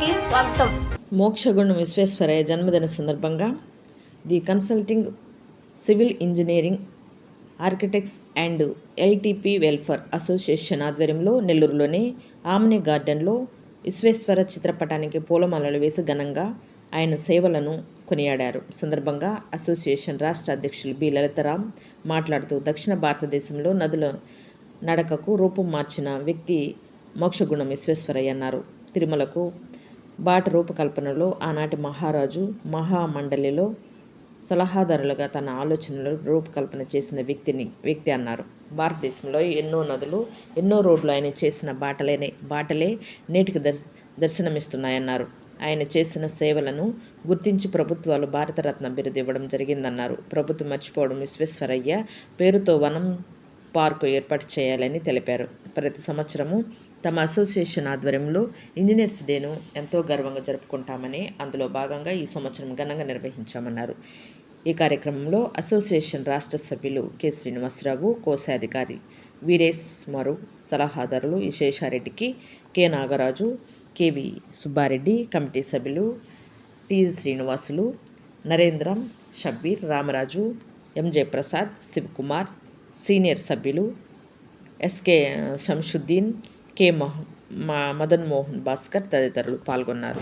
కి స్వాగతం. మోక్షగుండం విశ్వేశ్వరయ్య జన్మదిన సందర్భంగా the consulting civil engineering architects and LTP welfare association ఆధ్వర్యంలో నెల్లూరులోని ఆమ్ని గార్డెన్లో విశ్వేశ్వర చిత్రపటానికి పూలమాలలు వేసి ఘనంగా ఆయన సేవలను కొనియాడారు. సందర్భంగా అసోసియేషన్ రాష్ట్ర అధ్యక్షులు బి. లలితరామ్ మాట్లాడుతూ దక్షిణ భారతదేశంలో నదుల నడకకు రూపం మార్చిన వ్యక్తి మోక్షగుణం విశ్వేశ్వరయ్య అన్నారు. తిరుమలకు బాట రూపకల్పనలో ఆనాటి మహారాజు మహామండలిలో సలహాదారులుగా తన ఆలోచనలు రూపకల్పన చేసిన వ్యక్తిని వ్యక్తి అన్నారు. భారతదేశంలో ఎన్నో నదులు ఎన్నో రోడ్లు ఆయన చేసిన బాటలేనే బాటలే నేటికి దర్శ దర్శనమిస్తున్నాయన్నారు. ఆయన చేసిన సేవలను గుర్తించి ప్రభుత్వాలు భారతరత్న బిరుదు ఇవ్వడం జరిగిందన్నారు. ప్రభుత్వం మర్చిపోవడం విశ్వేశ్వరయ్య పేరుతో వనం పార్కు ఏర్పాటు చేయాలని తెలిపారు. ప్రతి సంవత్సరము తమ అసోసియేషన్ ఆధ్వర్యంలో ఇంజనీర్స్ డేను ఎంతో గర్వంగా జరుపుకుంటామని అందులో భాగంగా ఈ సంవత్సరం ఘనంగా నిర్వహించామన్నారు. ఈ కార్యక్రమంలో అసోసియేషన్ రాష్ట్ర సభ్యులు కె. శ్రీనివాసరావు కోశాధికారి వీరేష్ మరు సలహాదారులు విశేషారెడ్డికి K. Nagaraju KV Subbareddy committee సభ్యులు T Srinivasulu Narendram Shabbir Ramaraju MJ Prasad Sivakumar senior సభ్యులు ఎస్కే శంషుద్దీన్ కె మహ మదన్ మోహన్ భాస్కర్ తదితరులు పాల్గొన్నారు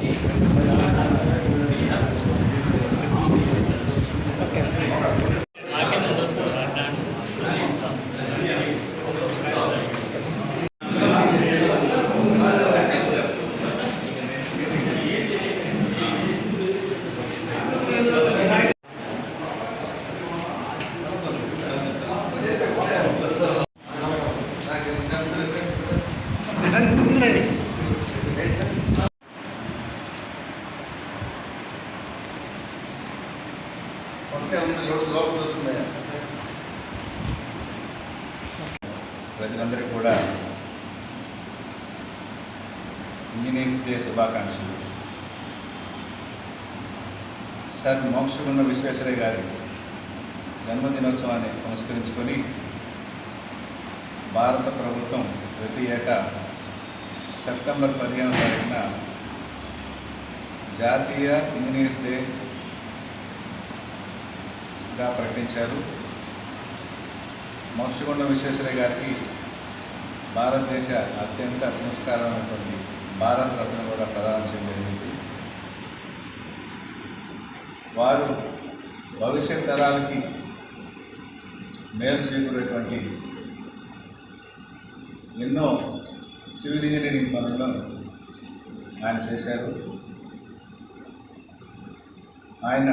ఒకే ఉన్న లోటు లోపల వస్తున్నాయా ప్రజలందరికీ కూడా ఇంజనీర్స్ డే శుభాకాంక్షలు. సార్ మోక్షగుండ విశ్వేశ్వరయ్య గారి జన్మదినోత్సవాన్ని పురస్కరించుకొని భారత ప్రభుత్వం ప్రతి ఏటా సెప్టెంబర్ పదిహేను తారీఖున జాతీయ ఇంజనీర్స్ డేగా ప్రకటించారు. మోక్షగుండ విశ్వేశ్వరయ్య గారికి భారతదేశ అత్యంత పురస్కారమైనటువంటి భారత రత్న కూడా ప్రదానం చేయడం జరిగింది. వారు భవిష్యత్ తరాలకి మేలు చేకూరేటువంటి ఎన్నో సివిల్ ఇంజనీరింగ్ పనులను ఆయన చేశారు. ఆయన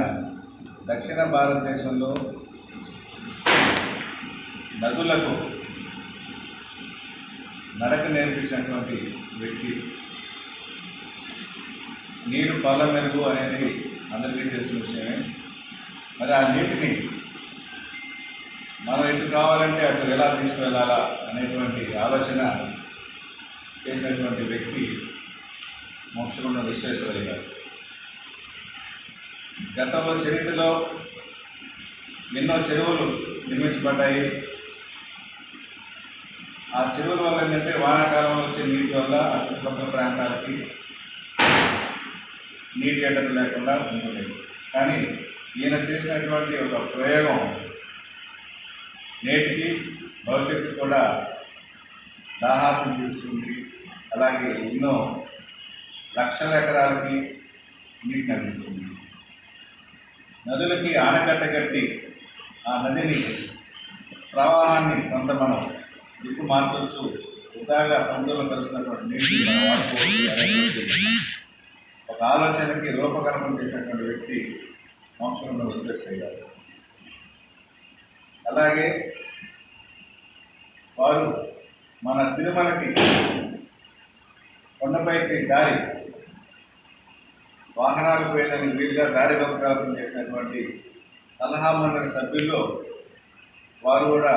దక్షిణ భారతదేశంలో నదులకు నడక నేర్పించినటువంటి వ్యక్తి. నీరు పాల మెరుగు అనేది అందరికీ తెలిసిన విషయమే. మరి ఆ నీటిని మనం ఎటు కావాలంటే అటు ఎలా తీసుకువెళ్ళాలా అనేటువంటి ఆలోచన చేసినటువంటి వ్యక్తి మోక్షగుండ విశ్వేశ్వరయ్య గారు. గతంలో చరిత్రలో ఎన్నో చెరువులు నిర్మించబడ్డాయి. ఆ చెరువుల వల్ల ఏంటంటే వానాకాలంలో వచ్చే నీటి వల్ల ఆ చుట్టుపక్కల ప్రాంతాలకి నీటి ఎడత లేకుండా ఉంటుంది కానీ ఈయన చేసినటువంటి ఒక ప్రయోగం నేటికి భవిష్యత్తు కూడా దాహార్తం తీరుస్తుంది అలాగే ఎన్నో లక్షల ఎకరాలకి నీటిని అందిస్తుంది నదులకి ఆనకట్ట కట్టి ఆ నదిని ప్రవాహాన్ని కొంత మనం దిక్కు మార్చవచ్చు వృధాగా సముద్రంలో కలుస్తున్నటువంటి నీటిని మనం వాడుకోవచ్చు ఒక ఆలోచనకి రూపకల్పన చేసినటువంటి వ్యక్తి మోక్షంలో విశ్లేషణ అయ్యారు అలాగే వారు మన తిరుమలకి కొండపైకి దారి వాహనాలు పోయేదానికి వీలుగా దారి రూపకల్పన చేసినటువంటి సలహా మండలి సభ్యుల్లో వారు కూడా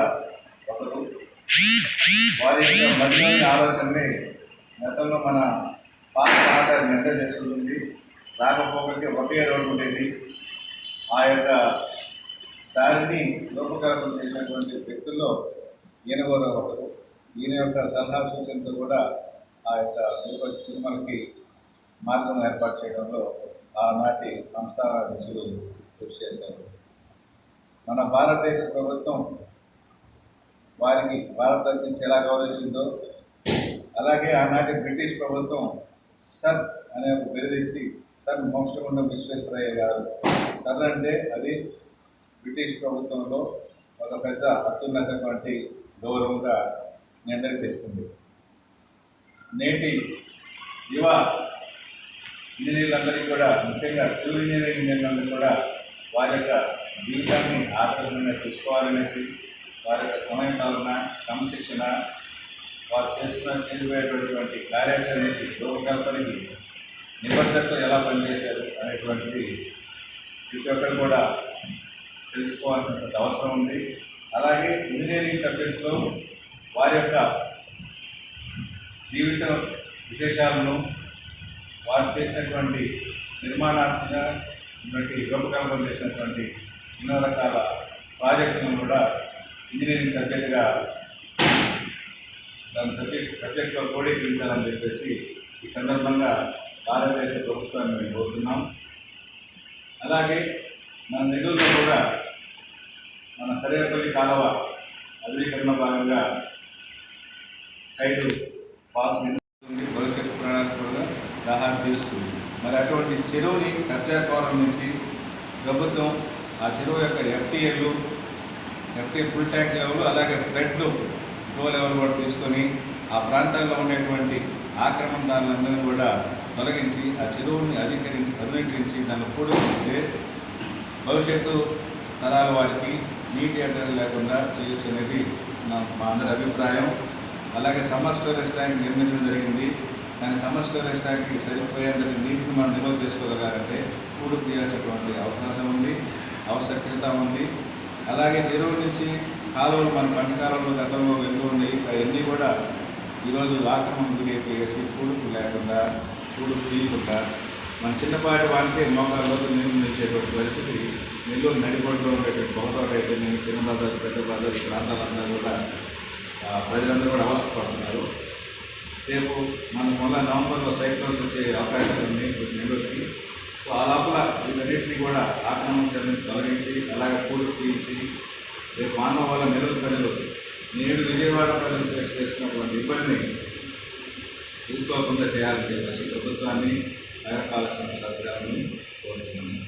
వారి యొక్క మధ్యమైన ఆలోచనని గతంలో మన పాత ఆధార్ నింద చేస్తుంది రాకపోకలకి ఒకే రోడ్డు ఉండేది. ఆ యొక్క దారిని రూపకల్పన చేసినటువంటి వ్యక్తుల్లో ఈయన కూడా ఒకరు. ఈయన యొక్క సలహా సూచనతో కూడా ఆ యొక్క తిరుపతి తిరుమలకి మార్గం ఏర్పాటు చేయడంలో ఆనాటి సంస్థాన దిశలు కృషి చేశారు. మన భారతదేశ ప్రభుత్వం వారికి భారతరత్న ఎలా గౌరవించిందో అలాగే ఆనాటి బ్రిటిష్ ప్రభుత్వం సర్ అనే ఒక బిరుదిచ్చి సర్ మోక్షగుండం విశ్వేశ్వరయ్య గారు. సర్ అంటే అది బ్రిటిష్ ప్రభుత్వంలో ఒక పెద్ద అత్యున్నతటువంటి గౌరవంగా మీ అందరికీ తెలిసింది. నేటి యువ ఇంజనీర్లందరికీ కూడా ముఖ్యంగా సివిల్ ఇంజనీరింగ్ ఇంజనీర్లందరూ కూడా వారి యొక్క జీవితాన్ని ఆదర్శంగా తీసుకోవాలనేసి వారి యొక్క సమయపాలన క్రమశిక్షణ వారు చేస్తున్న తెలియబోయేటటువంటి కార్యాచరణకి రూపకల్పనకి నిబద్ధతతో ఎలా పనిచేశారు అనేటువంటిది ప్రతి ఒక్కరు కూడా తెలుసుకోవాల్సినటువంటి అవసరం ఉంది. అలాగే ఇంజనీరింగ్ సబ్జెక్ట్స్లో వారి యొక్క జీవిత విశేషాలను వారు చేసినటువంటి నిర్మాణాత్మకటువంటి రూపకల్పన చేసినటువంటి ఎన్నో రకాల ఇంజనీరింగ్ సబ్జెక్ట్గా దాని సబ్జెక్ట్ సబ్జెక్ట్లో క్రోడీకరించాలని చెప్పేసి ఈ సందర్భంగా భారతదేశ ప్రభుత్వాన్ని మేము కోరుతున్నాం. అలాగే మన నిధుల్లో కూడా మన సరైనపల్లి కాలువ అధికరణ భాగంగా సైటు పాస్ నిర్మిస్తుంది భవిష్యత్తు ప్రణాళిక కూడా దాహాన్ని తీరుస్తుంది. మరి అటువంటి చెరువుని కబ్జా కోరం నుంచి ప్రభుత్వం ఆ చెరువు యొక్క ఎఫ్టీఏలు ఎఫ్టీ ఫుల్ ట్యాంక్ లెవెల్ అలాగే ఫ్లడ్లు ఫ్లో లెవెల్ కూడా తీసుకొని ఆ ప్రాంతాల్లో ఉండేటువంటి ఆక్రమణదారులందరినీ కూడా తొలగించి ఆ చెరువుని అధికరి అధునీకరించి దాన్ని పూడిస్తే భవిష్యత్తు తరాల వారికి నీటి అడ్డలు లేకుండా చేయొచ్చు అనేది నా మా అందరి అభిప్రాయం. అలాగే సమ్మర్ స్టోరేజ్ ట్యాంక్ నిర్మించడం జరిగింది. కానీ సమ్మర్ స్టోరేజ్ ట్యాంక్కి సరిపోయేంత నీటిని మనం నిల్వ చేసుకోగలగాలంటే పూడు తీయాల్సినటువంటి అవకాశం ఉంది ఆవశ్యకత ఉంది. అలాగే చెరువు నుంచి కాలువలు మన పంట కాలంలో గతంలో వెళ్తూ ఉన్నాయి. అవన్నీ కూడా ఈరోజు ఆక్రమణ గురైపోయేసి కూడుకు లేకుండా కూడుకు తీయకుండా మన చిన్నపాటి వారికి మోకాళ్ళలో నీళ్ళు నిలిచేటువంటి పరిస్థితి నెల్లూరు నడిబొడ్లో ఉండేటువంటి పొగతోట అయితే నేను చిన్న బాదారు పెద్ద బాదారు ప్రాంతాలందరూ కూడా ప్రజలందరూ కూడా అవస్థపడుతున్నారు రేపు మన మొన్న నవంబర్లో సైక్లోన్స్ వచ్చే అవకాశం ఉంది నెల్లూరుకి సో ఆ లోపల వీటన్నిటిని కూడా ఆక్రమించడం నుంచి తొలగించి అలాగే పూర్తి తీయించి రేపు మానవ వల్ల నెల్లూరు ప్రజలు నేడు విజయవాడ ప్రజలు ఫేస్ చేస్తున్నటువంటి ఇబ్బందిని ఎదుర్కోకుండా చేయాలని చెప్పేసి ప్రభుత్వాన్ని నగరపాలక సంస్థ అధికారులను కోరుతున్నాను.